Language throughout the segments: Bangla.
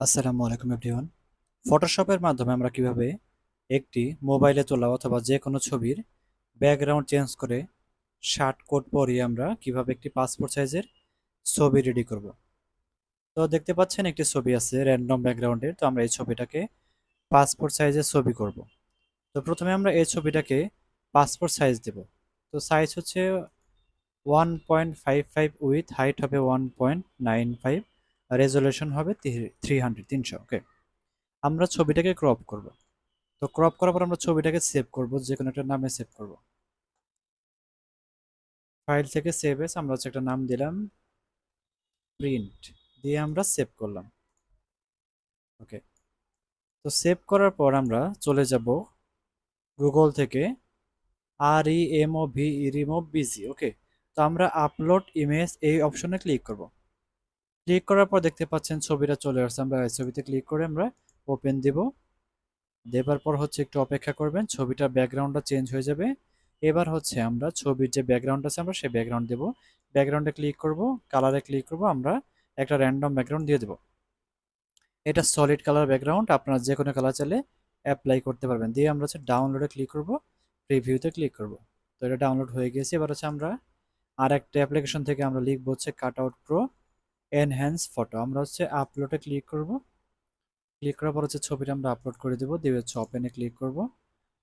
আসসালামু আলাইকুম এভরিওয়ান ফটোশপের মাধ্যমে আমরা কীভাবে একটি মোবাইলে তোলা অথবা যে কোনো ছবির ব্যাকগ্রাউন্ড চেঞ্জ করে শার্ট কোট পরিয়ে আমরা কীভাবে একটি পাসপোর্ট সাইজের ছবি রেডি করব? তো দেখতে পাচ্ছেন একটি ছবি আছে র্যান্ডম ব্যাকগ্রাউন্ডের তো আমরা এই ছবিটাকে পাসপোর্ট সাইজের ছবি করব। তো প্রথমে আমরা এই ছবিটাকে পাসপোর্ট সাইজ দেব। তো সাইজ হচ্ছে one point five five width height হবে one point nine five resolution হবে থ্রি হান্ড্রেড তিনশো ওকে আমরা ছবিটাকে ক্রপ করব। তো ক্রপ করার পর আমরা ছবিটাকে সেভ করব যে কোনো একটা নামে সেভ করব। ফাইল থেকে সেভ এস আমরা হচ্ছে একটা নাম দিলাম প্রিন্ট দিয়ে আমরা সেভ করলাম ওকে তো সেভ করার পর আমরা চলে যাব গুগল থেকে R E M O V E remove BG okay তো আমরা আপলোড ইমেজ এই অপশনে ক্লিক করব। ক্লিক করার পর দেখতে পাচ্ছেন ছবিটা চলে আসছে। আমরা ছবিতে ক্লিক করে আমরা ওপেন দেব। দেবার পর হচ্ছে একটু অপেক্ষা করবেন, ছবিটার ব্যাকগ্রাউন্ডটা চেঞ্জ হয়ে যাবে। এবার হচ্ছে আমরা ছবির যে ব্যাকগ্রাউন্ড আছে আমরা সেই ব্যাকগ্রাউন্ড দেব। ব্যাকগ্রাউন্ডে ক্লিক করব কালারে ক্লিক করব, আমরা একটা র্যান্ডম ব্যাকগ্রাউন্ড দিয়ে দেব। এটা সলিড কালার ব্যাকগ্রাউন্ড আপনারা যে কোনো কালার চাইলে অ্যাপ্লাই করতে পারবেন। দিয়ে আমরা হচ্ছে ডাউনলোডে ক্লিক করব প্রিভিউতে ক্লিক করব। তো এটা ডাউনলোড হয়ে গেছে। এবার হচ্ছে আমরা আর একটা অ্যাপ্লিকেশন থেকে আমরা লিখব হচ্ছে cut out pro enhance photo আমরা হচ্ছে আপলোডে ক্লিক করব। ক্লিক করার পর হচ্ছে ছবিটা আমরা আপলোড করে দেবো। দিয়ে হচ্ছে ওপেনে ক্লিক করব।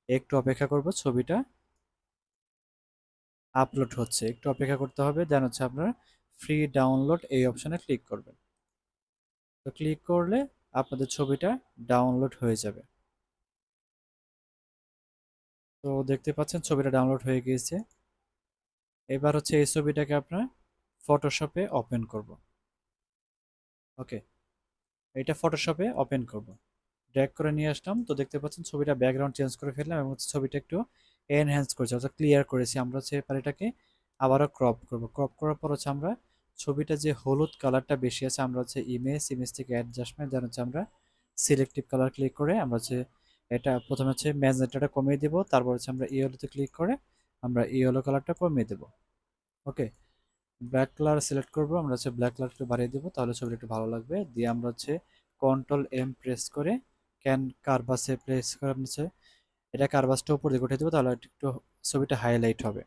একটু অপেক্ষা করব ছবিটা আপলোড হচ্ছে। একটু অপেক্ষা করতে হবে দেন হচ্ছে আপনার ফ্রি ডাউনলোড এই অপশানে ক্লিক করবেন। তো ক্লিক করলে আপনাদের ছবিটা ডাউনলোড হয়ে যাবে। তো দেখতে পাচ্ছেন ছবিটা ডাউনলোড হয়ে গিয়েছে। এবার হচ্ছে এই ছবিটাকে আপনার ফটোশপে ওপেন করব। ওকে, এটা ফটোশপে ওপেন করব। ড্র্যাগ করে নিয়ে আসলাম, তো দেখতে পাচ্ছেন ছবিটা ব্যাকগ্রাউন্ড চেঞ্জ করে ফেললাম এবং ছবিটা একটু এনহ্যান্স করেছি, অর্থাৎ ক্লিয়ার করেছি। আমরা হচ্ছে এটাকে আবারও ক্রপ করব। ক্রপ করার পর হচ্ছে আমরা ছবিটা যে হলুদ কালারটা বেশি আছে, আমরা হচ্ছে ইমেজ ইমেজ থেকে অ্যাডজাস্টমেন্ট দেন হচ্ছে আমরা সিলেক্টিভ কালার ক্লিক করে আমরা হচ্ছে এটা প্রথমে হচ্ছে ম্যাজেন্টাটা কমিয়ে দেব, তারপর হচ্ছে আমরা ইয়েলোতে ক্লিক করে আমরা ইয়েলো কালারটা কমিয়ে দেব। ওকে ব্ল্যাক কালার সিলেক্ট করব, আমরা হচ্ছে ব্ল্যাক কালারটা বাড়িয়ে দেবো, তাহলে ছবিটা একটু ভালো লাগবে। দিয়ে আমরা হচ্ছে কন্ট্রোল এম প্রেস করে ক্যান কারবাসে প্রেস করে হচ্ছে এটা কারবাসটা উপর দিকে উঠে দেবো, তাহলে একটু ছবিটা হাইলাইট হবে।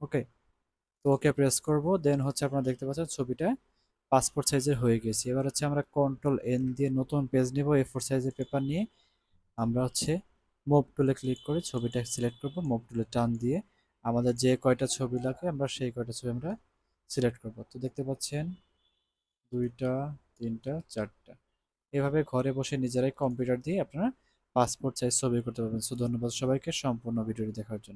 ওকে তো ওকে প্রেস করব দেন হচ্ছে আপনারা দেখতে পাচ্ছেন ছবিটা পাসপোর্ট সাইজের হয়ে গেছে। এবার হচ্ছে আমরা কন্ট্রোল এন দিয়ে নতুন পেজ নিব এ ফোর সাইজের পেপার নিয়ে। আমরা হচ্ছে মুভ টুলে ক্লিক করে ছবিটা সিলেক্ট করব মুভ টুলে টান দিয়ে আমাদের যে কয়টা ছবি লাগে আমরা সেই কয়টা ছবি আমরা সিলেক্ট করব। তো দেখতে পাচ্ছেন, দুইটা, তিনটা, চারটা। এভাবে ঘরে বসে নিজেরাই কম্পিউটার দিয়ে আপনারা পাসপোর্ট সাইজ ছবি করতে পারবেন। সো ধন্যবাদ সবাইকে সম্পূর্ণ ভিডিওটি দেখার জন্য।